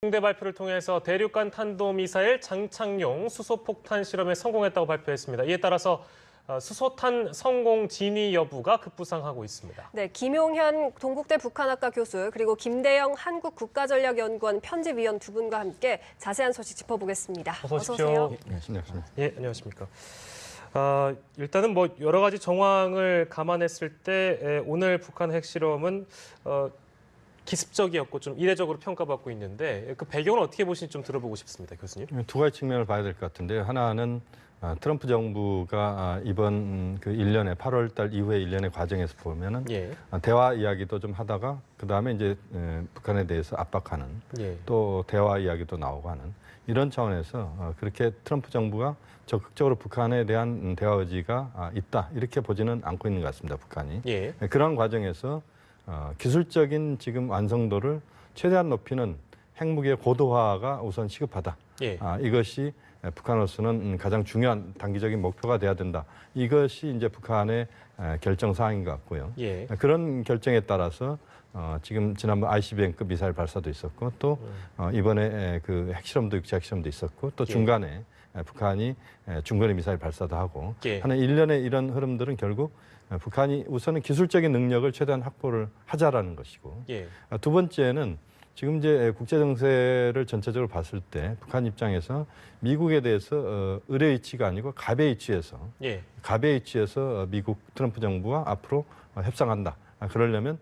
공대 발표를 통해서 대륙간 탄도미사일 장착용 수소폭탄 실험에 성공했다고 발표했습니다. 이에 따라서 어, 수소탄 성공 진위 여부가 급부상하고 있습니다. 네, 김용현 동국대 북한학과 교수 그리고 김대영 한국 국가전략연구원 편집위원 두 분과 함께 자세한 소식 짚어보겠습니다. 어서 오십시오. 오세요. 네, 안녕하십니까. 예, 안녕하십니까. 아, 일단은 뭐 여러 가지 정황을 감안했을 때 에, 오늘 북한 핵실험은 어, 기습적이었고 좀 이례적으로 평가받고 있는데 그 배경을 어떻게 보시는지 좀 들어보고 싶습니다, 교수님. 두 가지 측면을 봐야 될 것 같은데요. 하나는 아, 트럼프 정부가 아, 이번 음, 그 일련의 8월 달 이후의 일련의 과정에서 보면은 예, 아, 대화 이야기도 좀 하다가 그다음에 이제 에, 북한에 대해서 압박하는 예, 또 대화 이야기도 나오고 하는 이런 차원에서 어, 그렇게 트럼프 정부가 적극적으로 북한에 대한 음, 대화 의지가 아, 있다 이렇게 보지는 않고 있는 것 같습니다. 북한이. 예, 네, 그런 과정에서 어, 기술적인 지금 완성도를 최대한 높이는 핵무기의 고도화가 우선 시급하다. 예, 아, 이것이 북한으로서는 음, 가장 중요한 단기적인 목표가 돼야 된다. 이것이 이제 북한의 에, 결정 사항인 것 같고요. 예, 그런 결정에 따라서 어, 지금 지난번 ICBM급 미사일 발사도 있었고 또 음. 어, 이번에 에, 그 핵실험도 육지 핵실험도 있었고 또 예. 중간에 에, 북한이 에, 중거리 미사일 발사도 하고 예. 하는 일련의 이런 흐름들은 결국 에, 북한이 우선은 기술적인 능력을 최대한 확보를 하자라는 것이고 예, 아, 두 번째는 지금 이제 국제 정세를 전체적으로 봤을 때 북한 입장에서 미국에 대해서 어, 의뢰 위치가 아니고 갑의 위치에서 예, 갑의 위치에서 어, 미국 트럼프 정부와 앞으로 어, 협상한다. 아, 그러려면 어,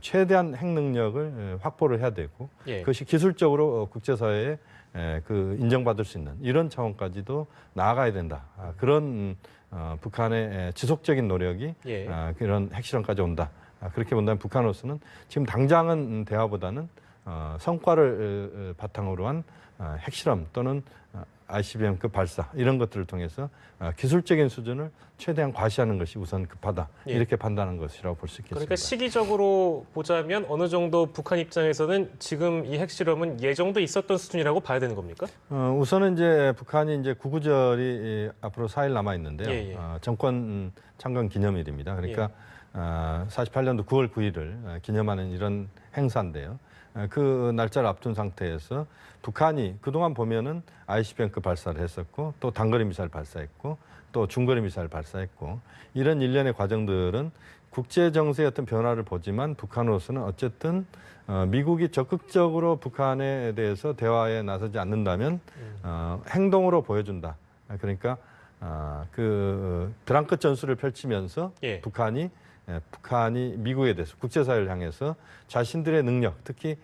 최대한 핵 능력을 에, 확보를 해야 되고 예. 그것이 기술적으로 어, 국제사회에 에, 그 인정받을 수 있는 이런 차원까지도 나아가야 된다. 아, 그런 음, 어, 북한의 에, 지속적인 노력이 예. 아, 그런 핵실험까지 온다. 아, 그렇게 본다면 북한으로서는 지금 당장은 음, 대화보다는 어, 성과를 어, 어, 바탕으로 한 어, 핵실험 또는 어, ICBM급 발사 이런 것들을 통해서 어, 기술적인 수준을 최대한 과시하는 것이 우선 급하다 예. 이렇게 판단한 것이라고 볼 수 있겠습니다. 그러니까 시기적으로 보자면 어느 정도 북한 입장에서는 지금 이 핵실험은 예정도 있었던 수준이라고 봐야 되는 겁니까? 어, 우선은 이제 북한이 이제 구구절이 이, 앞으로 4일 남아 있는데요. 예, 예. 어, 정권 음, 창건 기념일입니다. 그러니까 어, 48년도 9월 9일을 어, 기념하는 이런 행사인데요. 어, 그 날짜를 앞둔 상태에서 북한이 그동안 보면은 ICBM급 발사를 했었고 또 단거리 미사일 발사했고 또 중거리 미사일 발사했고 이런 일련의 과정들은 국제 정세의 어떤 변화를 보지만 북한으로서는 어쨌든 어, 미국이 적극적으로 북한에 대해서 대화에 나서지 않는다면 어, 행동으로 보여준다. 아, 그러니까 아, 그 드랑크 전술을 펼치면서 예. 북한이 예, 북한이 미국에 대해서 국제사회를 향해서 자신들의 능력, 특히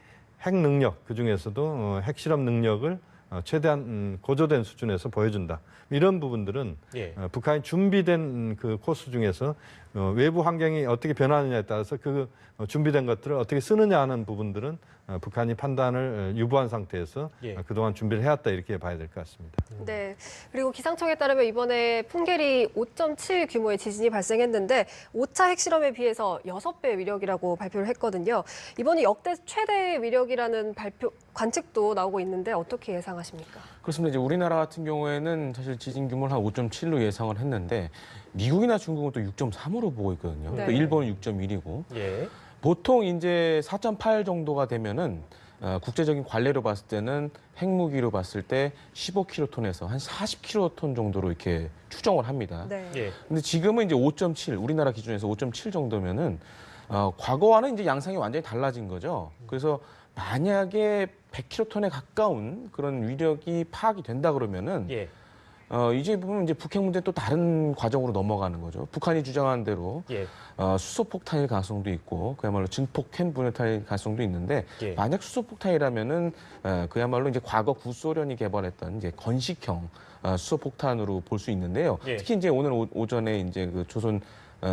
핵 능력 그 중에서도 어, 핵실험 능력을 어, 최대한 음, 고조된 수준에서 보여준다. 이런 부분들은 예. 어, 북한이 준비된 음, 그 코스 중에서 어, 외부 환경이 어떻게 변하느냐에 따라서 그 어, 준비된 것들을 어떻게 쓰느냐 하는 부분들은 어, 북한이 판단을 어, 유보한 상태에서 예. 어, 그동안 준비를 해왔다 이렇게 봐야 될 것 같습니다. 네. 그리고 기상청에 따르면 이번에 풍계리 5.7 규모의 지진이 발생했는데 5차 핵실험에 비해서 6배 위력이라고 발표를 했거든요. 이번이 역대 최대 위력이라는 발표 관측도 나오고 있는데 어떻게 예상하십니까? 그렇습니다. 이제 우리나라 같은 경우에는 사실 지진 규모를 한 5.7로 예상을 했는데 미국이나 중국은 또 6.3으로 보고 있거든요. 네. 또 일본은 6.1이고 예. 보통 이제 4.8 정도가 되면은 어, 국제적인 관례로 봤을 때는 핵무기로 봤을 때 15킬로톤에서 한 40킬로톤 정도로 이렇게 추정을 합니다. 네. 예. 근데 지금은 이제 5.7 우리나라 기준에서 5.7 정도면은 어, 과거와는 이제 양상이 완전히 달라진 거죠. 그래서 만약에 100킬로톤에 가까운 그런 위력이 파악이 된다 그러면은 예. 어, 이제 보면 이제 북핵 문제 또 다른 과정으로 넘어가는 거죠. 북한이 주장한 대로 예. 어, 수소폭탄일 가능성도 있고 그야말로 증폭 핵 분해탄일 가능성도 있는데 예. 만약 수소폭탄이라면은 어, 그야말로 이제 과거 구소련이 개발했던 이제 건식형 어, 수소폭탄으로 볼 수 있는데요. 예. 특히 이제 오늘 오, 전에 이제 그 조선 어,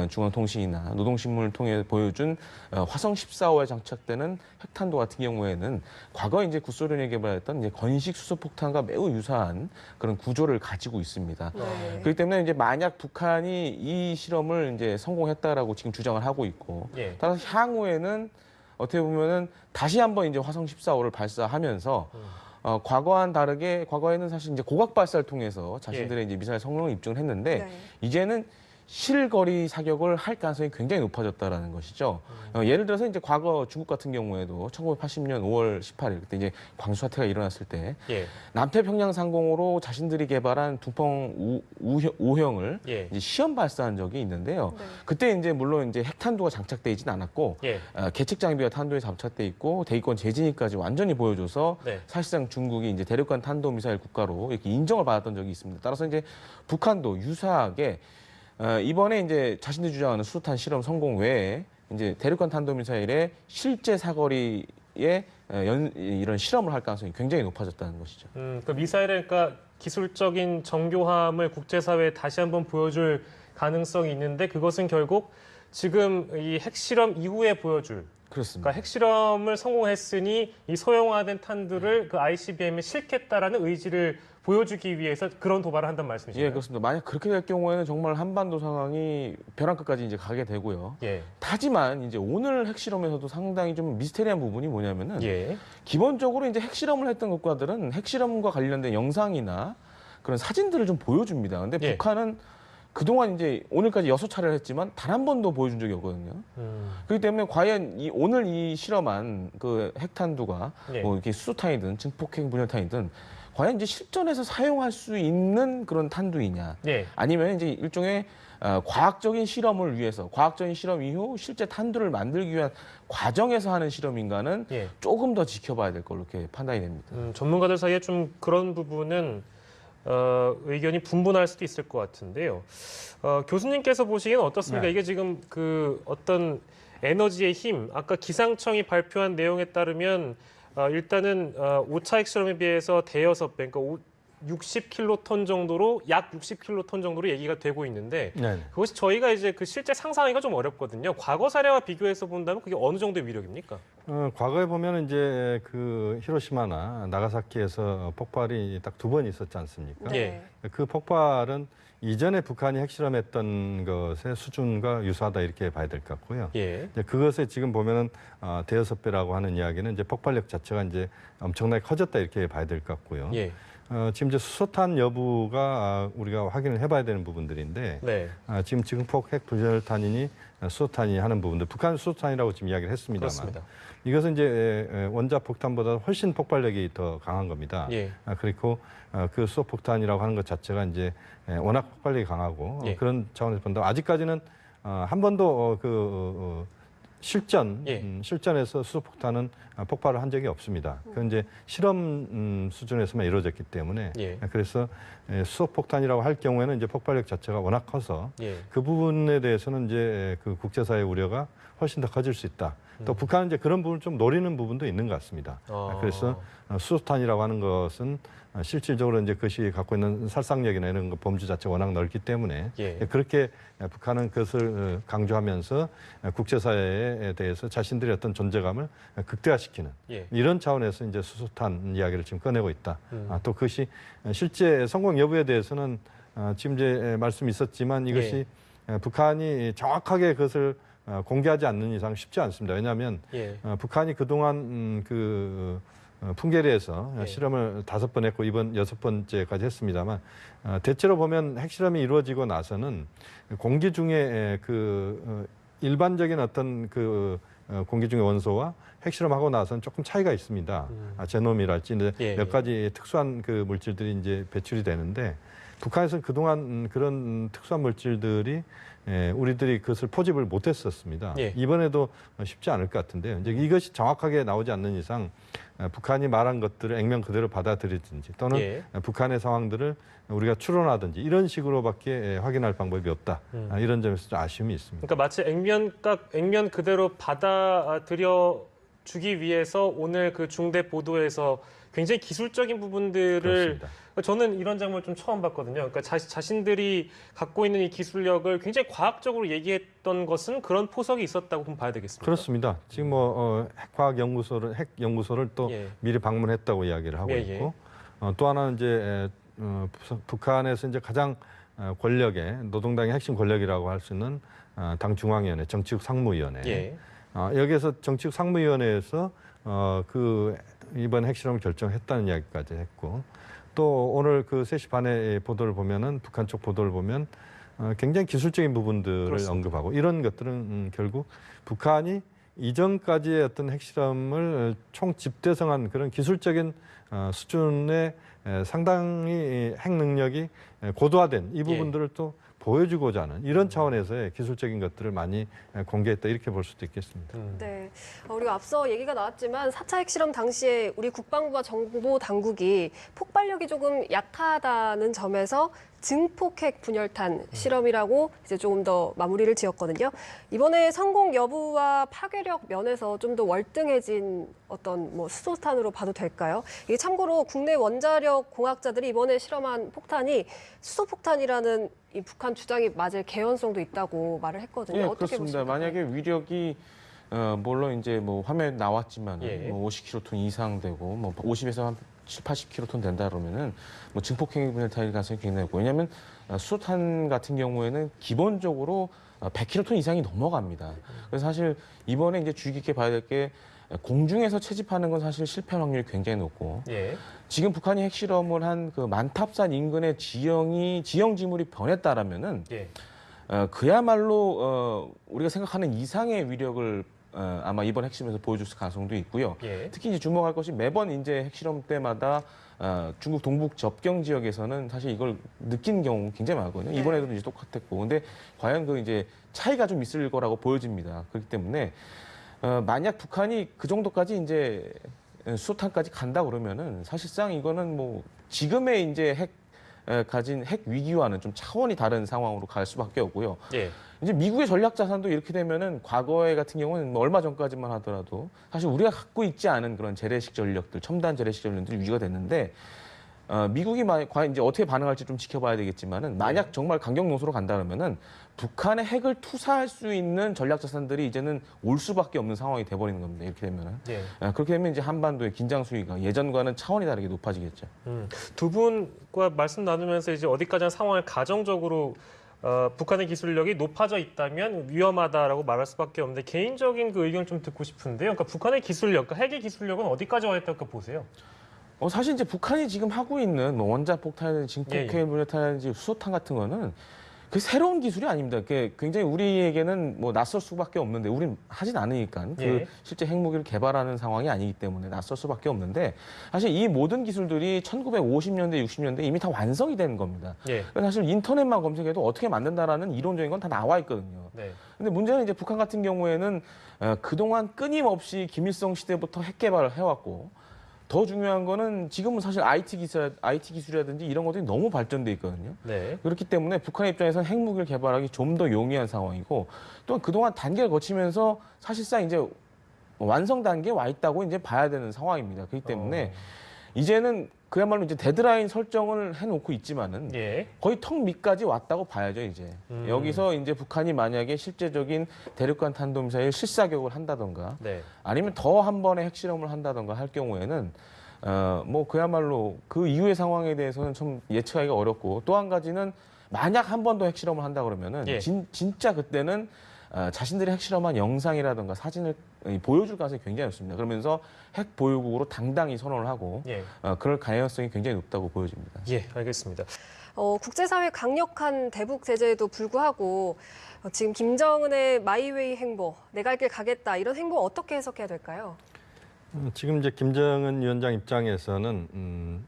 중앙통신이나 노동신문을 통해 보여준 어, 화성 14호에 장착되는 핵탄도 같은 경우에는 과거 이제 구소련이 개발했던 이제 건식 수소폭탄과 매우 유사한 그런 구조를 가지고 있습니다. 네. 그렇기 때문에 이제 만약 북한이 이 실험을 이제 성공했다라고 지금 주장을 하고 있고 예. 따라서 향후에는 어떻게 보면은 다시 한번 이제 화성 14호를 발사하면서 음. 어, 과거와는 다르게 과거에는 사실 이제 고각 발사를 통해서 자신들의 예. 이제 미사일 성능을 입증을 했는데 네. 이제는 실거리 사격을 할 가능성이 굉장히 높아졌다라는 것이죠. 어, 예를 들어서 이제 과거 중국 같은 경우에도 1980년 5월 18일 그때 이제 광수 사태가 일어났을 때 예. 남태평양 상공으로 자신들이 개발한 우형, 우형을 예. 이제 시험 발사한 적이 있는데요. 네. 그때 이제 물론 이제 핵탄두가 장착돼 있지는 않았고 예. 어, 계측 장비가 탄도에 장착돼 있고 대기권 재진입까지 완전히 보여줘서 네. 사실상 중국이 이제 대륙간 탄도 미사일 국가로 이렇게 인정을 받았던 적이 있습니다. 따라서 이제 북한도 유사하게 어, 이번에 이제 자신들이 주장하는 수소탄 실험 성공 외에 이제 대륙간 탄도 미사일의 실제 사거리에 어, 연, 이런 실험을 할 가능성이 굉장히 높아졌다는 것이죠. 음, 그 미사일의 그러니까 기술적인 정교함을 국제사회에 다시 한번 보여줄 가능성이 있는데 그것은 결국 지금 이 핵실험 이후에 보여줄 그렇습니다. 그러니까 핵실험을 성공했으니 이 소형화된 탄두를 그 ICBM에 실겠다라는 의지를 보여주기 위해서 그런 도발을 한다는 말씀이시죠? 예, 그렇습니다. 만약 그렇게 될 경우에는 정말 한반도 상황이 벼랑 끝까지 이제 가게 되고요. 예. 하지만 이제 오늘 핵실험에서도 상당히 좀 미스테리한 부분이 뭐냐면은 예. 기본적으로 이제 핵실험을 했던 국가들은 핵실험과 관련된 영상이나 그런 사진들을 좀 보여줍니다. 근데 예. 북한은 그동안 이제 오늘까지 여섯 차례를 했지만 단 한 번도 보여준 적이 없거든요. 음, 그렇기 때문에 과연 이 오늘 이 실험한 그 핵탄두가 예. 뭐 이렇게 수소탄이든 증폭핵 분열탄이든 과연 이제 실전에서 사용할 수 있는 그런 탄두이냐 예. 아니면 이제 일종의 어, 과학적인 실험을 위해서 과학적인 실험 이후 실제 탄두를 만들기 위한 과정에서 하는 실험인가는 예. 조금 더 지켜봐야 될 걸로 이렇게 판단이 됩니다. 음, 전문가들 사이에 좀 그런 부분은 어, 의견이 분분할 수도 있을 것 같은데요. 어, 교수님께서 보시기엔 어떻습니까? 네. 이게 지금 그 어떤 에너지의 힘, 아까 기상청이 발표한 내용에 따르면 어, 일단은 어, 5차 핵실험에 비해서 대여섯 배, 그러니까 오- 60킬로톤 정도로 약 60킬로톤 정도로 얘기가 되고 있는데 네. 그것이 저희가 이제 그 실제 상상하기가 좀 어렵거든요. 과거 사례와 비교해서 본다면 그게 어느 정도의 위력입니까? 어, 과거에 보면 이제 그 히로시마나 나가사키에서 폭발이 딱 두 번 있었지 않습니까? 예. 그 폭발은 이전에 북한이 핵실험했던 것의 수준과 유사하다 이렇게 봐야 될 것 같고요. 예. 이제 그것에 지금 보면은 어, 대여섯 배라고 하는 이야기는 이제 폭발력 자체가 이제 엄청나게 커졌다 이렇게 봐야 될 것 같고요. 예. 어, 지금 이제 수소탄 여부가 아, 우리가 확인을 해봐야 되는 부분들인데 네. 아, 지금 증폭 핵 분열탄이니 아, 수소탄이 하는 부분들 북한 수소탄이라고 지금 이야기를 했습니다만 그렇습니다. 이것은 이제 원자 폭탄보다 훨씬 폭발력이 더 강한 겁니다. 예. 아, 그리고 어, 그 수소 폭탄이라고 하는 것 자체가 이제 에, 워낙 폭발력이 강하고 어, 예. 그런 차원에서 본다면 아직까지는 어, 한 번도 어, 그 어, 어, 실전 예. 음, 실전에서 수소폭탄은 아, 폭발을 한 적이 없습니다. 그건 이제 실험 음, 수준에서만 이루어졌기 때문에 예. 그래서 에, 수소폭탄이라고 할 경우에는 이제 폭발력 자체가 워낙 커서 예. 그 부분에 대해서는 이제 그 국제사회 우려가 훨씬 더 커질 수 있다. 또 음. 북한은 이제 그런 부분을 좀 노리는 부분도 있는 것 같습니다. 어. 그래서 어, 수소탄이라고 하는 것은 어, 실질적으로 이제 그것이 갖고 있는 살상력이나 이런 거 범주 자체가 워낙 넓기 때문에 예. 그렇게 북한은 그것을 어, 강조하면서 어, 국제사회에 대해서 자신들의 어떤 존재감을 어, 극대화시키는 예. 이런 차원에서 이제 수소탄 이야기를 지금 꺼내고 있다. 음. 아, 또 그것이 실제 성공 여부에 대해서는 어, 지금 이제 말씀 있었지만 이것이 어, 북한이 정확하게 그것을 어, 공개하지 않는 이상 쉽지 않습니다. 왜냐하면 예. 어, 북한이 그동안 음, 그 어, 풍계리에서 예. 실험을 다섯 번 했고 이번 여섯 번째까지 했습니다만 어, 대체로 보면 핵실험이 이루어지고 나서는 공기 중에 에, 그 어, 일반적인 어떤 그 어, 공기 중의 원소와 핵실험하고 나서는 조금 차이가 있습니다. 음. 아, 제놈이랄지 예, 몇 예. 가지 특수한 그 물질들이 이제 배출이 되는데 북한에서는 그동안 음, 그런 특수한 물질들이 예, 우리들이 그것을 포집을 못했었습니다. 예. 이번에도 쉽지 않을 것 같은데요. 이제 이것이 정확하게 나오지 않는 이상 어, 북한이 말한 것들을 액면 그대로 받아들이든지 또는 예. 북한의 상황들을 우리가 추론하든지 이런 식으로밖에 예, 확인할 방법이 없다. 음. 아, 이런 점에서 좀 아쉬움이 있습니다. 그러니까 마치 액면 각 액면 그대로 받아들여 주기 위해서 오늘 그 중대 보도에서 굉장히 기술적인 부분들을 그렇습니다. 저는 이런 장면을 좀 처음 봤거든요. 그러니까 자, 자신들이 갖고 있는 이 기술력을 굉장히 과학적으로 얘기했던 것은 그런 포석이 있었다고 좀 봐야 되겠습니다. 그렇습니다. 지금 뭐 어, 핵과학 연구소를 핵 연구소를 또 예. 미리 방문했다고 이야기를 하고 예, 예. 있고 어, 또 하나는 이제 에, 어, 부- 북한에서 이제 가장 어, 권력의 노동당의 핵심 권력이라고 할 수 있는 어, 당 중앙위원회 정치국 상무위원회 예. 어, 여기에서 정치국 상무위원회에서 어, 그 이번 핵실험을 결정했다는 이야기까지 했고 또 오늘 그 3시 반에 보도를 보면은 북한 쪽 보도를 보면 어, 굉장히 기술적인 부분들을 그렇습니다. 언급하고 이런 것들은 음, 결국 북한이 이전까지의 어떤 핵실험을 총 집대성한 그런 기술적인 어, 수준의 에, 상당히 핵 능력이 에, 고도화된 이 부분들을 또 보여주고자 하는 이런 차원에서의 기술적인 것들을 많이 에, 공개했다 이렇게 볼 수도 있겠습니다. 음. 네. 어, 우리가 앞서 얘기가 나왔지만 4차 핵실험 당시에 우리 국방부와 정보 당국이 폭발력이 조금 약하다는 점에서 증폭핵 분열탄 실험이라고 이제 조금 더 마무리를 지었거든요. 이번에 성공 여부와 파괴력 면에서 좀 더 월등해진 어떤 뭐 수소탄으로 봐도 될까요? 이게 참고로 국내 원자력 공학자들이 이번에 실험한 폭탄이 수소폭탄이라는 이 북한 주장이 맞을 개연성도 있다고 말을 했거든요. 예, 어떻게 그렇습니다. 보십니까? 만약에 위력이 어, 물론 이제 뭐 화면 나왔지만 예. 뭐 50킬로톤 이상 되고 뭐 50에서 한 7, 80킬로톤 된다 그러면은 뭐 증폭행위 분해탄일 가능성이 굉장히 높고 왜냐하면 어, 수소탄 같은 경우에는 기본적으로 어, 100킬로톤 이상이 넘어갑니다. 그래서 사실 이번에 이제 주의 깊게 봐야 될 게 공중에서 채집하는 건 사실 실패 확률이 굉장히 높고 예. 지금 북한이 핵실험을 한 그 만탑산 인근의 지형이 지형 지물이 변했다라면은 예. 어, 그야말로 어, 우리가 생각하는 이상의 위력을 어, 아마 이번 핵실험에서 보여줄 가능성도 있고요. 예. 특히 이제 주목할 것이 매번 이제 핵실험 때마다 어, 중국 동북 접경 지역에서는 사실 이걸 느낀 경우 굉장히 많거든요. 네. 이번에도 이제 똑같았고, 근데 과연 그 이제 차이가 좀 있을 거라고 보여집니다. 그렇기 때문에 어, 만약 북한이 그 정도까지 이제 수탄까지 간다 그러면은 사실상 이거는 뭐 지금의 이제 핵 에, 가진 핵 위기와는 좀 차원이 다른 상황으로 갈 수밖에 없고요. 예. 이제 미국의 전략 자산도 이렇게 되면은 과거에 같은 경우는 뭐 얼마 전까지만 하더라도 사실 우리가 갖고 있지 않은 그런 재래식 전력들, 첨단 재래식 전력들이 위기가 됐는데 어, 미국이 마- 과연 이제 어떻게 반응할지 좀 지켜봐야 되겠지만은 만약 정말 강경 노소로 간다 그러면은 북한의 핵을 투사할 수 있는 전략 자산들이 이제는 올 수밖에 없는 상황이 돼버리는 겁니다. 이렇게 되면은 예. 아, 그렇게 되면 이제 한반도의 긴장 수위가 예전과는 차원이 다르게 높아지겠죠. 음, 두 분과 말씀 나누면서 이제 어디까지나 상황을 가정적으로 어, 북한의 기술력이 높아져 있다면 위험하다라고 말할 수밖에 없는데 개인적인 그 의견 좀 듣고 싶은데요. 그러니까 북한의 기술력, 그러니까 핵의 기술력은 어디까지 와 있다고 보세요? 어, 사실 이제 북한이 지금 하고 있는 뭐 원자 폭탄이든지 예, 예. 징폭해일 분해탄이든지 수소탄 같은 거는 그 새로운 기술이 아닙니다. 그게 굉장히 우리에게는 뭐 낯설 수밖에 없는데 우린 하진 않으니까 그 예. 실제 핵무기를 개발하는 상황이 아니기 때문에 낯설 수밖에 없는데 사실 이 모든 기술들이 1950년대, 60년대 이미 다 완성이 된 겁니다. 예. 사실 인터넷만 검색해도 어떻게 만든다라는 이론적인 건 다 나와 있거든요. 네. 근데 문제는 이제 북한 같은 경우에는 어, 그동안 끊임없이 김일성 시대부터 핵 개발을 해왔고 더 중요한 거는 지금은 사실 IT 기술, IT 기술이라든지 이런 것들이 너무 발전돼 있거든요. 네. 그렇기 때문에 북한의 입장에서는 핵무기를 개발하기 좀 더 용이한 상황이고 또 그동안 단계를 거치면서 사실상 이제 완성 단계에 와 있다고 이제 봐야 되는 상황입니다. 그렇기 때문에 이제는 그야말로 이제 데드라인 설정을 해놓고 있지만은 예. 거의 턱 밑까지 왔다고 봐야죠 이제 음. 여기서 이제 북한이 만약에 실제적인 대륙간 탄도미사일 실사격을 한다던가 네. 아니면 더 한 번의 핵실험을 한다던가 할 경우에는 어 뭐 그야말로 그 이후의 상황에 대해서는 좀 예측하기가 어렵고 또 한 가지는 만약 한 번 더 핵실험을 한다 그러면은 예. 진, 진짜 그때는 어, 자신들이 핵실험한 영상이라든가 사진을 이, 보여줄 가능성이 굉장히 높습니다. 그러면서 핵 보유국으로 당당히 선언을 하고 예. 어, 그럴 가능성이 굉장히 높다고 보여집니다. 예, 알겠습니다. 어, 국제사회 강력한 대북 제재에도 불구하고 어, 지금 김정은의 마이웨이 행보, 내가 할 길 가겠다 이런 행보 어떻게 해석해야 될까요? 음, 지금 이제 김정은 위원장 입장에서는 음,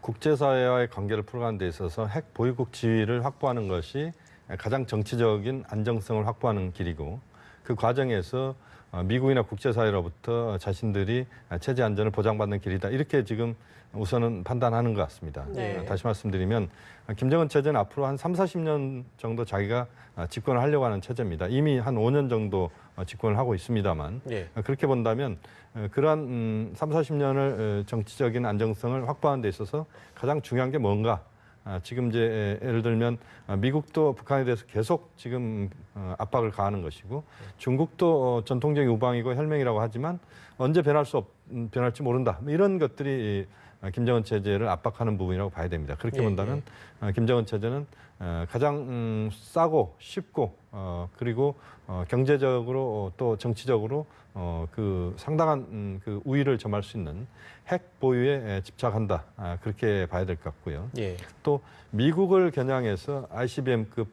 국제사회와의 관계를 풀어가는 데 있어서 핵 보유국 지위를 확보하는 것이 가장 정치적인 안정성을 확보하는 길이고 그 과정에서 어, 미국이나 국제사회로부터 자신들이 체제 안전을 보장받는 길이다 이렇게 지금 우선은 판단하는 것 같습니다. 네. 어, 다시 말씀드리면 어, 김정은 체제는 앞으로 한 3, 40년 정도 자기가 어, 집권을 하려고 하는 체제입니다. 이미 한 5년 정도 어, 집권을 하고 있습니다만 예. 어, 그렇게 본다면 어, 그러한 음, 3, 40년을 정치적인 안정성을 확보하는 데 있어서 가장 중요한 게 뭔가? 아, 지금 이제 에, 예를 들면 아, 미국도 북한에 대해서 계속 지금 어, 압박을 가하는 것이고 중국도 어, 전통적인 우방이고 혈맹이라고 하지만 언제 변할 수 없, 음, 변할지 모른다. 뭐 이런 것들이 어, 김정은 체제를 압박하는 부분이라고 봐야 됩니다. 그렇게 예, 본다면 어, 김정은 체제는 어, 가장 음, 싸고 쉽고 어, 그리고 어, 경제적으로 어, 또 정치적으로 어, 그 상당한 음, 그 우위를 점할 수 있는 핵 보유에 에, 집착한다 아, 그렇게 봐야 될 것 같고요. 예. 또 미국을 겨냥해서 ICBM급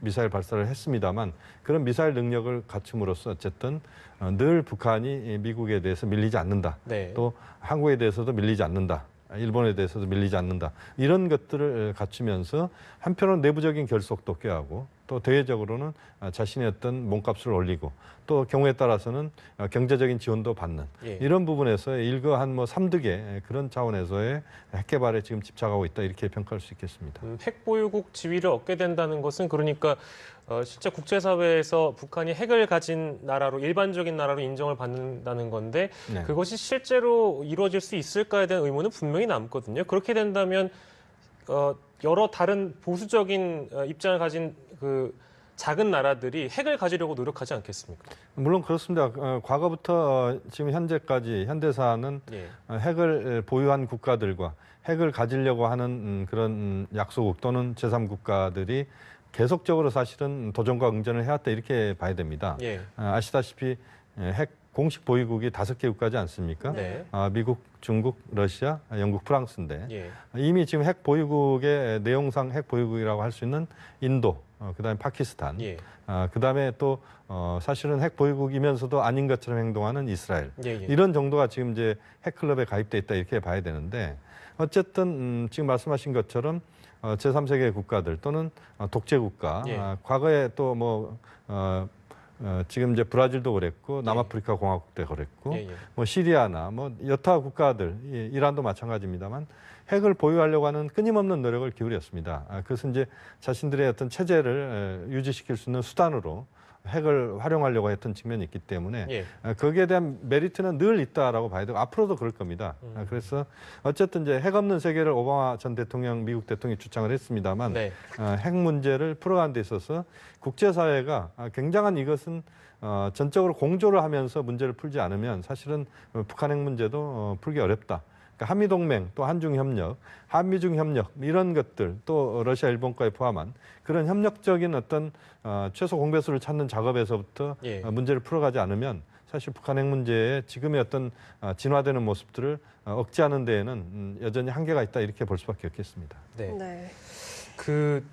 미사일 발사를 했습니다만 그런 미사일 능력을 갖춤으로써 어쨌든 어, 늘 북한이 미국에 대해서 밀리지 않는다. 네. 또 한국에 대해서도 밀리지 않는다. 일본에 대해서도 밀리지 않는다. 이런 것들을 갖추면서 한편으로는 내부적인 결속도 꾀하고 또 대외적으로는 아, 자신의 어떤 몸값을 올리고 또 경우에 따라서는 어, 경제적인 지원도 받는 예. 이런 부분에서 일거 한 뭐 삼득의 그런 차원에서의 핵 개발에 지금 집착하고 있다 이렇게 평가할 수 있겠습니다. 음, 핵 보유국 지위를 얻게 된다는 것은 그러니까 어, 실제 국제사회에서 북한이 핵을 가진 나라로 일반적인 나라로 인정을 받는다는 건데 네. 그것이 실제로 이루어질 수 있을까에 대한 의문은 분명히 남거든요. 그렇게 된다면 어, 여러 다른 보수적인 어, 입장을 가진 그 작은 나라들이 핵을 가지려고 노력하지 않겠습니까? 물론 그렇습니다. 어, 과거부터 어, 지금 현재까지 현대사는 예. 어, 핵을 보유한 국가들과 핵을 가지려고 하는 음, 그런 음, 약소국 또는 제3국가들이 계속적으로 사실은 도전과 응전을 해왔다 이렇게 봐야 됩니다. 예. 아, 아시다시피 예, 핵 공식 보유국이 다섯 개 국가지 않습니까? 네. 아, 미국, 중국, 러시아, 영국, 프랑스인데 예. 이미 지금 핵 보유국의 내용상 핵 보유국이라고 할 수 있는 인도, 어, 그다음에 파키스탄, 예. 아, 그다음에 또 어, 사실은 핵 보유국이면서도 아닌 것처럼 행동하는 이스라엘 예. 예. 이런 정도가 지금 이제 핵 클럽에 가입돼 있다 이렇게 봐야 되는데 어쨌든 음, 지금 말씀하신 것처럼 어, 제3세계 국가들 또는 어, 독재 국가 예. 아, 과거에 또뭐 어, 어, 지금 이제 브라질도 그랬고 남아프리카 공화국도 그랬고 예. 예. 뭐 시리아나 뭐 여타 국가들 이- 이란도 마찬가지입니다만 핵을 보유하려고 하는 끊임없는 노력을 기울였습니다. 아, 그것은 이제 자신들의 어떤 체제를 에, 유지시킬 수 있는 수단으로 핵을 활용하려고 했던 측면이 있기 때문에 예. 아, 거기에 대한 메리트는 늘 있다라고 봐야 되고 앞으로도 그럴 겁니다. 아, 음. 그래서 어쨌든 이제 핵 없는 세계를 오바마 전 대통령 미국 대통령이 주장을 했습니다만 네. 어, 핵 문제를 풀어가는 데 있어서 국제사회가 아, 굉장한 이것은 어, 전적으로 공조를 하면서 문제를 풀지 않으면 사실은 어, 북한 핵 문제도 어, 풀기 어렵다. 그러니까 한미동맹 또 한중협력, 한미중협력 이런 것들 또 러시아 일본과에 포함한 그런 협력적인 어떤 어, 최소 공배수를 찾는 작업에서부터 예. 어, 문제를 풀어가지 않으면 사실 북한 핵 문제의 지금의 어떤 어, 진화되는 모습들을 어, 억제하는 데에는 음, 여전히 한계가 있다 이렇게 볼 수밖에 없겠습니다. 네. 네. 그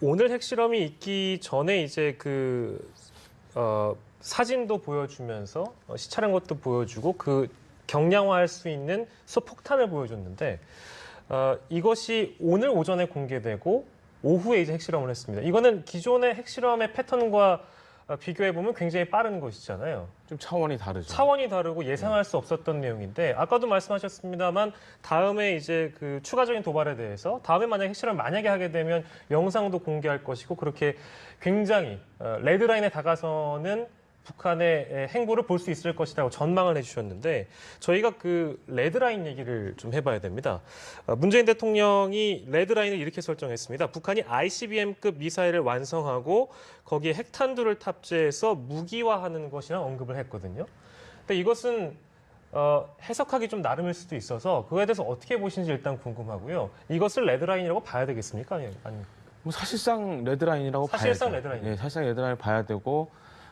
오늘 핵실험이 있기 전에 이제 그 어, 사진도 보여주면서 어, 시찰한 것도 보여주고 그 경량화할 수 있는 수폭탄을 보여줬는데 어, 이것이 오늘 오전에 공개되고 오후에 이제 핵실험을 했습니다. 이거는 기존의 핵실험의 패턴과 어, 비교해 보면 굉장히 빠른 것이잖아요. 좀 차원이 다르죠. 차원이 다르고 예상할 수 없었던 내용인데 아까도 말씀하셨습니다만 다음에 이제 그 추가적인 도발에 대해서 다음에 만약 핵실험 만약에 하게 되면 영상도 공개할 것이고 그렇게 굉장히 어, 레드라인에 다가서는 북한의 에, 행보를 볼 수 있을 것이라고 전망을 해주셨는데 저희가 그 레드라인 얘기를 좀 해봐야 됩니다. 어, 문재인 대통령이 레드라인을 이렇게 설정했습니다. 북한이 ICBM급 미사일을 완성하고 거기에 핵탄두를 탑재해서 무기화하는 것이랑 언급을 했거든요. 근데 이것은 어, 해석하기 좀 나름일 수도 있어서 그거에 대해서 어떻게 보시는지 일단 궁금하고요. 이것을 레드라인이라고 봐야 되겠습니까? 아니, 아니. 뭐 사실상 레드라인이라고 사실상 봐야죠. 레드라인. 예, 사실상 레드라인을 봐야 되고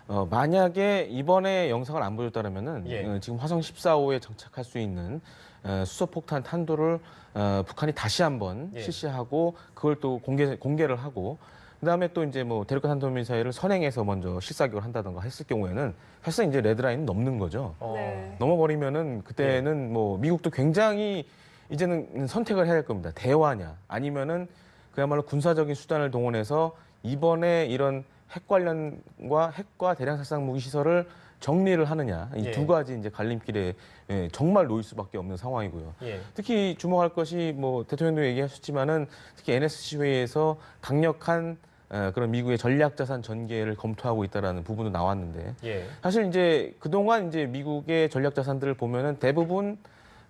어, 만약에 이번에 영상을 안 보여줬다면은 예. 어, 지금 화성 14호에 장착할 수 있는 어, 수소폭탄 탄도를 어, 북한이 다시 한번 예. 실시하고 그걸 또 공개 공개를 하고 그다음에 또 이제 뭐 대륙간 탄도미사일을 선행해서 먼저 실사격을 한다던가 했을 경우에는 사실상 이제 레드라인은 넘는 거죠. 어, 네. 넘어버리면은 그때는 뭐 미국도 굉장히 이제는 선택을 해야 될 겁니다. 대화냐 아니면은 그야말로 군사적인 수단을 동원해서 이번에 이런 핵 관련과 핵과 대량 살상 무기 시설을 정리를 하느냐 이 예. 두 가지 이제 갈림길에 예, 정말 놓일 수밖에 없는 상황이고요. 예. 특히 주목할 것이 뭐 대통령도 얘기하셨지만은 특히 NSC 회의에서 강력한 어, 그런 미국의 전략 자산 전개를 검토하고 있다라는 부분도 나왔는데 예. 사실 이제 그동안 이제 미국의 전략 자산들을 보면은 대부분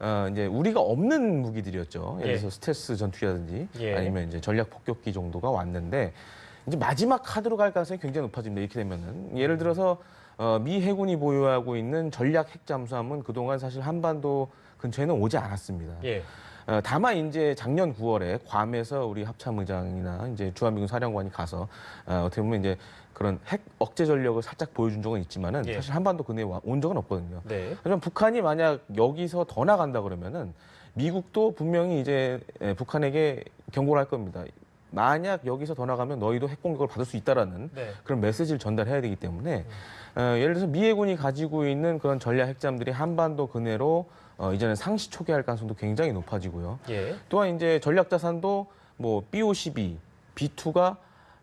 어 이제 우리가 없는 무기들이었죠. 예를 예. 들어서 스텔스 전투기라든지 예. 아니면 이제 전략 폭격기 정도가 왔는데 이제 마지막 카드로 갈 가능성이 굉장히 높아집니다. 이렇게 되면은 예를 들어서 어, 미 해군이 보유하고 있는 전략 핵 잠수함은 그동안 사실 한반도 근처에는 오지 않았습니다. 예. 어, 다만 이제 작년 9월에 괌에서 우리 합참의장이나 이제 주한미군 사령관이 가서 어, 어떻게 보면 이제 그런 핵 억제 전력을 살짝 보여준 적은 있지만은 예. 사실 한반도 근해에 와- 온 적은 없거든요. 네. 하지만 북한이 만약 여기서 더 나간다 그러면은 미국도 분명히 이제 에, 북한에게 경고를 할 겁니다. 만약 여기서 더 나가면 너희도 핵 공격을 받을 수 있다라는 네. 그런 메시지를 전달해야 되기 때문에 어, 예를 들어서 미 해군이 가지고 있는 그런 전략 핵잠들이 한반도 근해로 어, 이제는 상시 초기할 가능성도 굉장히 높아지고요. 예. 또한 이제 전략 자산도 뭐 B52, B2가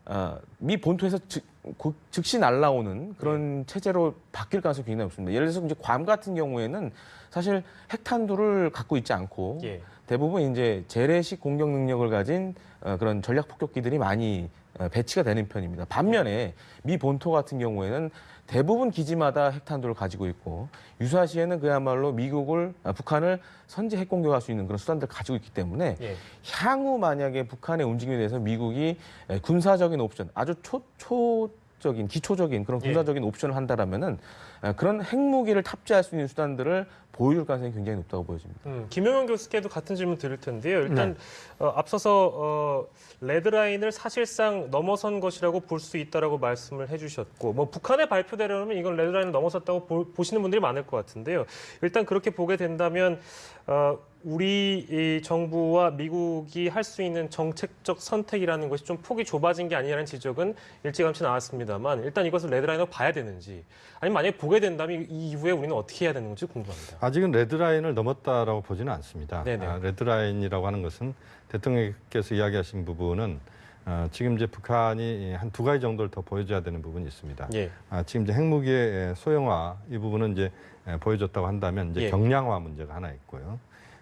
어, 미 본토에서 즉, 고- 즉시 날라오는 그런 체제로 바뀔 가능성이 굉장히 높습니다. 예를 들어서 이제 괌 같은 경우에는 사실 핵탄두를 갖고 있지 않고 예. 대부분 이제 재래식 공격 능력을 가진 어, 그런 전략 폭격기들이 많이 어, 배치가 되는 편입니다. 반면에 미 본토 같은 경우에는 대부분 기지마다 핵탄두를 가지고 있고 유사시에는 그야말로 미국을 아, 북한을 선제 핵 공격할 수 있는 그런 수단들을 가지고 있기 때문에 예. 향후 만약에 북한의 움직임에 대해서 미국이 에, 군사적인 옵션 아주 초, 초 적인 기초적인 그런 예. 군사적인 옵션을 한다라면은 에, 그런 핵무기를 탑재할 수 있는 수단들을 보여줄 가능성이 굉장히 높다고 보여집니다. 음, 김용현 교수께도 같은 질문 드릴 텐데요. 일단 어, 앞서서 어, 레드라인을 사실상 넘어선 것이라고 볼 수 있다라고 말씀을 해주셨고, 뭐 북한의 발표대로는 이건 레드라인을 넘어섰다고 보, 보시는 분들이 많을 것 같은데요. 일단 그렇게 보게 된다면 어, 우리 이 정부와 미국이 할 수 있는 정책적 선택이라는 것이 좀 폭이 좁아진 게 아니냐는 지적은 일찌감치 나왔습니다만 일단 이것을 레드라인으로 봐야 되는지 아니면 만약에 보게 된다면 이 이후에 우리는 어떻게 해야 되는 건지 궁금합니다. 아직은 레드라인을 넘었다라고 보지는 않습니다. 네네. 아, 레드라인이라고 하는 것은 대통령께서 이야기하신 부분은 어, 지금 이제 북한이 한 두 가지 정도를 더 보여줘야 되는 부분이 있습니다. 예. 아, 지금 이제 핵무기의 소형화 이 부분은 이제 에, 보여줬다고 한다면 이제 예. 경량화 문제가 하나 있고요.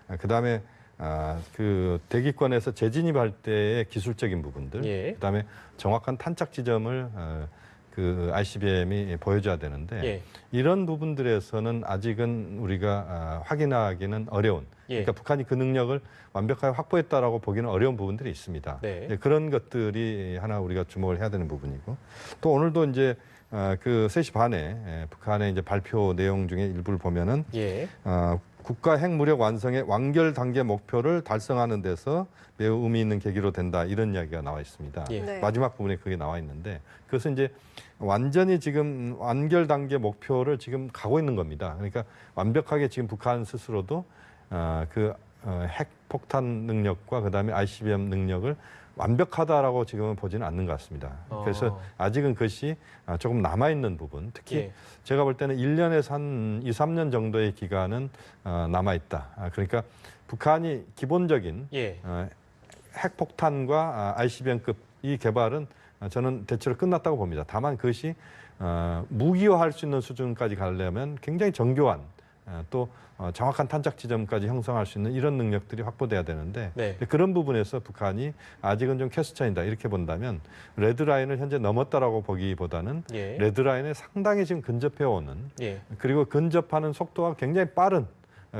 아, 그다음에 아, 그 대기권에서 재진입할 때의 기술적인 부분들, 예. 그다음에 정확한 탄착 지점을 어, 그 ICBM이 보여줘야 되는데 예. 이런 부분들에서는 아직은 우리가 아, 확인하기는 어려운. 예. 그러니까 북한이 그 능력을 완벽하게 확보했다라고 보기는 어려운 부분들이 있습니다. 네. 예, 그런 것들이 하나 우리가 주목을 해야 되는 부분이고 또 오늘도 이제 어, 그 3시 반에 예, 북한의 이제 발표 내용 중에 일부를 보면은 예. 어, 국가 핵무력 완성의 완결 단계 목표를 달성하는 데서 매우 의미 있는 계기로 된다 이런 이야기가 나와 있습니다. 예. 네. 마지막 부분에 그게 나와 있는데 그것은 이제 완전히 지금 완결 단계 목표를 지금 가고 있는 겁니다. 그러니까 완벽하게 지금 북한 스스로도 어, 그 어, 핵폭탄 능력과 그다음에 ICBM 능력을 완벽하다라고 지금은 보지는 않는 것 같습니다. 그래서 어. 아직은 그것이 아, 조금 남아 있는 부분, 특히 예. 제가 볼 때는 1년에서 한 2, 3년 정도의 기간은 어, 남아 있다. 아, 그러니까 북한이 기본적인 예. 어, 핵폭탄과 아, ICBM급 이 개발은 어, 저는 대체로 끝났다고 봅니다. 다만 그것이 어, 무기화할 수 있는 수준까지 가려면 굉장히 정교한 어, 또 어, 정확한 탄착 지점까지 형성할 수 있는 이런 능력들이 확보돼야 되는데 네. 그런 부분에서 북한이 아직은 좀 캐스차인다 이렇게 본다면 레드라인을 현재 넘었다라고 보기보다는 예. 레드라인에 상당히 지금 근접해 오는 예. 그리고 근접하는 속도가 굉장히 빠른 어,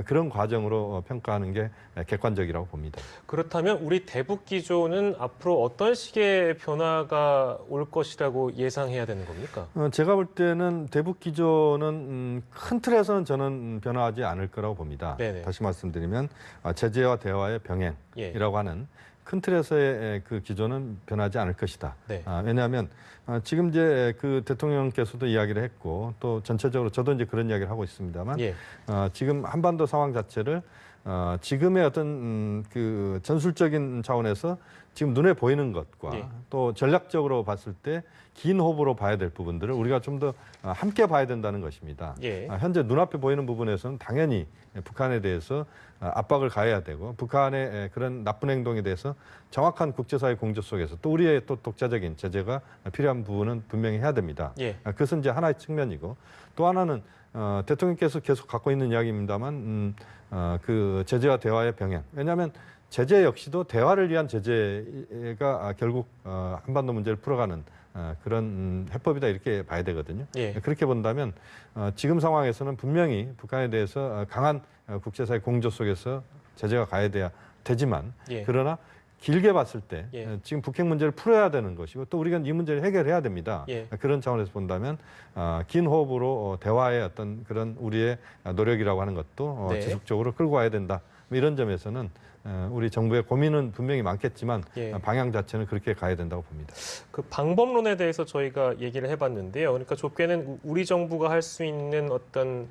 그런 과정으로 어, 평가하는 게 객관적이라고 봅니다. 그렇다면 우리 대북 기조는 앞으로 어떤 식의 변화가 올 것이라고 예상해야 되는 겁니까? 어, 제가 볼 때는 대북 기조는 음, 큰 틀에서는 저는 음, 변화하지 않을 거라고 봅니다. 네네. 다시 말씀드리면 아, 제재와 대화의 병행이라고 예. 하는 큰 틀에서의 에, 그 기조는 변하지 않을 것이다. 네. 아, 왜냐하면 아, 지금 이제 그 대통령께서도 이야기를 했고 또 전체적으로 저도 이제 그런 이야기를 하고 있습니다만 예. 어, 지금 한반도 상황 자체를 어, 지금의 어떤 음, 그 전술적인 차원에서 지금 눈에 보이는 것과 예. 또 전략적으로 봤을 때 긴 호흡으로 봐야 될 부분들을 우리가 좀 더 함께 봐야 된다는 것입니다. 예. 아, 현재 눈앞에 보이는 부분에서는 당연히 북한에 대해서 아, 압박을 가해야 되고 북한의 에, 그런 나쁜 행동에 대해서 정확한 국제사회 공조 속에서 또 우리의 또 독자적인 제재가 필요한 부분은 분명히 해야 됩니다. 예. 아, 그것은 이제 하나의 측면이고 또 하나는 어, 대통령께서 계속 갖고 있는 이야기입니다만 음, 어, 그 제재와 대화의 병행. 왜냐하면 제재 역시도 대화를 위한 제재가 아, 결국 어, 한반도 문제를 풀어가는 어, 그런 음, 해법이다 이렇게 봐야 되거든요. 예. 그렇게 본다면 어, 지금 상황에서는 분명히 북한에 대해서 어, 강한 어, 국제사회 공조 속에서 제재가 가야 돼야 되지만 예. 그러나 길게 봤을 때 예. 어, 지금 북핵 문제를 풀어야 되는 것이고 또 우리가 이 문제를 해결해야 됩니다. 예. 그런 차원에서 본다면 어, 긴 호흡으로 어, 대화의 어떤 그런 우리의 노력이라고 하는 것도 어, 네. 지속적으로 끌고 와야 된다. 뭐 이런 점에서는 어, 우리 정부의 고민은 분명히 많겠지만 예. 어, 방향 자체는 그렇게 가야 된다고 봅니다. 그 방법론에 대해서 저희가 얘기를 해봤는데요. 그러니까 좁게는 우- 우리 정부가 할 수 있는 어떤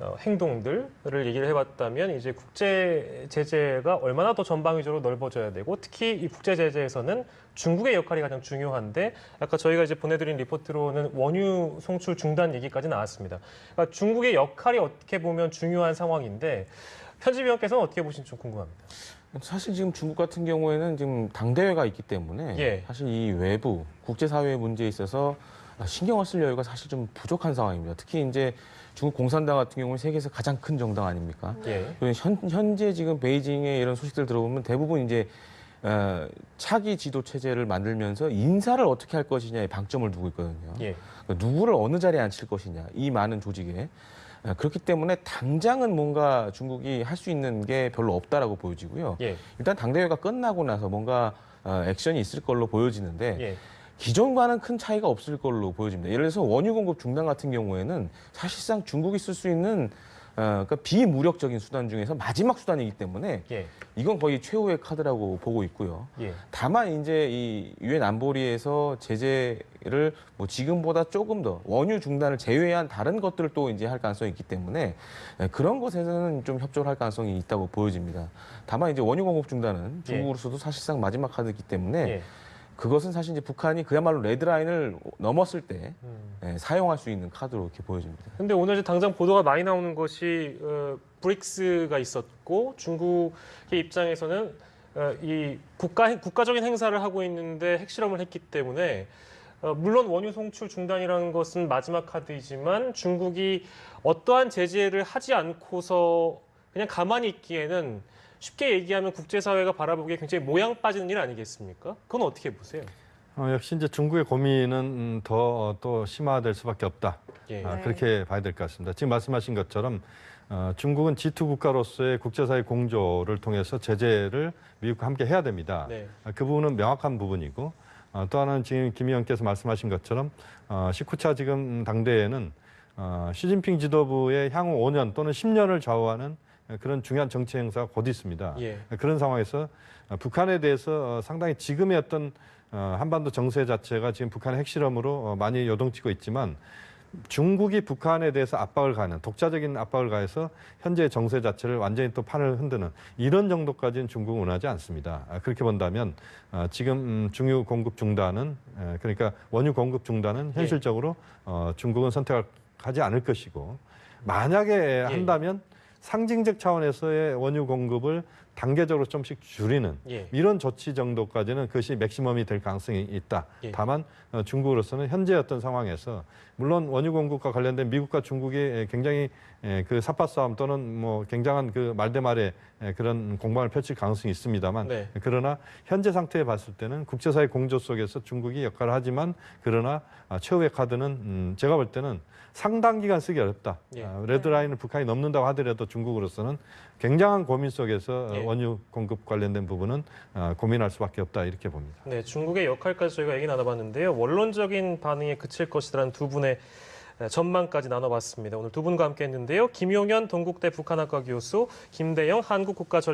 어, 행동들을 얘기를 해봤다면 이제 국제 제재가 얼마나 더 전방위적으로 넓어져야 되고 특히 이 국제 제재에서는 중국의 역할이 가장 중요한데 아까 저희가 이제 보내드린 리포트로는 원유 송출 중단 얘기까지 나왔습니다. 그러니까 중국의 역할이 어떻게 보면 중요한 상황인데 편집위원께서는 어떻게 보시는지 좀 궁금합니다. 사실 지금 중국 같은 경우에는 지금 당대회가 있기 때문에 예. 사실 이 외부 국제사회 문제에 있어서 신경을 쓸 여유가 사실 좀 부족한 상황입니다. 특히 이제 중국 공산당 같은 경우는 세계에서 가장 큰 정당 아닙니까? 예. 그리고 현, 현재 지금 베이징의 이런 소식들 들어보면 대부분 이제 어, 차기 지도 체제를 만들면서 인사를 어떻게 할 것이냐에 방점을 두고 있거든요. 예. 그러니까 누구를 어느 자리에 앉힐 것이냐 이 많은 조직에 어, 그렇기 때문에 당장은 뭔가 중국이 할 수 있는 게 별로 없다라고 보여지고요. 예. 일단 당대회가 끝나고 나서 뭔가 어, 액션이 있을 걸로 보여지는데 예. 기존과는 큰 차이가 없을 걸로 보여집니다. 예를 들어서 원유 공급 중단 같은 경우에는 사실상 중국이 쓸 수 있는 어, 그러니까 비무력적인 수단 중에서 마지막 수단이기 때문에 예. 이건 거의 최후의 카드라고 보고 있고요. 예. 다만 이제 이 유엔 안보리에서 제재를 뭐 지금보다 조금 더 원유 중단을 제외한 다른 것들을 또 이제 할 가능성이 있기 때문에 예, 그런 것에서는 좀 협조를 할 가능성이 있다고 보여집니다. 다만 이제 원유 공급 중단은 예. 중국으로서도 사실상 마지막 카드이기 때문에 예. 그것은 사실 이제 북한이 그야말로 레드라인을 넘었을 때 음. 예, 사용할 수 있는 카드로 이렇게 보여집니다. 근데 오늘 이제 당장 보도가 많이 나오는 것이 어, 브릭스가 있었고 중국의 입장에서는 어, 이 국가 국가적인 행사를 하고 있는데 핵실험을 했기 때문에 어, 물론 원유 송출 중단이라는 것은 마지막 카드이지만 중국이 어떠한 제재를 하지 않고서 그냥 가만히 있기에는 쉽게 얘기하면 국제사회가 바라보기에 굉장히 모양 빠지는 일 아니겠습니까? 그건 어떻게 보세요? 어, 역시 이제 중국의 고민은 음, 더또 심화될 수밖에 없다. 예. 아, 네. 그렇게 봐야 될 것 같습니다. 지금 말씀하신 것처럼 어, 중국은 G2 국가로서의 국제사회 공조를 통해서 제재를 미국과 함께 해야 됩니다. 네. 아, 그 부분은 명확한 부분이고 어, 또 하나는 지금 김 의원께서 말씀하신 것처럼 어, 19차 지금 당대회는 어, 시진핑 지도부의 향후 5년 또는 10년을 좌우하는 그런 중요한 정치 행사가 곧 있습니다. 예. 그런 상황에서 어, 북한에 대해서 어, 상당히 지금의 어떤 어, 한반도 정세 자체가 지금 북한의 핵실험으로 어, 많이 요동치고 있지만 중국이 북한에 대해서 압박을 가하는 독자적인 압박을 가해서 현재 정세 자체를 완전히 또 판을 흔드는 이런 정도까지는 중국은 원하지 않습니다. 아, 그렇게 본다면 어, 지금 음, 중유 공급 중단은 에, 그러니까 원유 공급 중단은 현실적으로 어, 중국은 선택하지 않을 것이고 만약에 한다면 상징적 차원에서의 원유 공급을 단계적으로 좀씩 줄이는 예. 이런 조치 정도까지는 그것이 맥시멈이 될 가능성이 있다. 예. 다만 어, 중국으로서는 현재 어떤 상황에서 물론 원유 공급과 관련된 미국과 중국의 굉장히 에, 그 삿바 싸움 또는 뭐 굉장한 그 말대말의 에, 그런 공방을 펼칠 가능성이 있습니다만 네. 그러나 현재 상태에 봤을 때는 국제사회 공조 속에서 중국이 역할을 하지만 그러나 아, 최후의 카드는 음, 제가 볼 때는 상당 기간 쓰기 어렵다. 예. 아, 레드라인을 북한이 넘는다고 하더라도 중국으로서는 굉장한 고민 속에서 어, 예. 원유 공급 관련된 부분은 아, 고민할 수밖에 없다 이렇게 봅니다. 네, 중국의 역할까지 저희가 얘기 나눠봤는데요. 원론적인 반응에 그칠 것이라는 두 분의 전망까지 나눠봤습니다. 오늘 두 분과 함께했는데요. 김용현 동국대 북한학과 교수, 김대영 한국국가전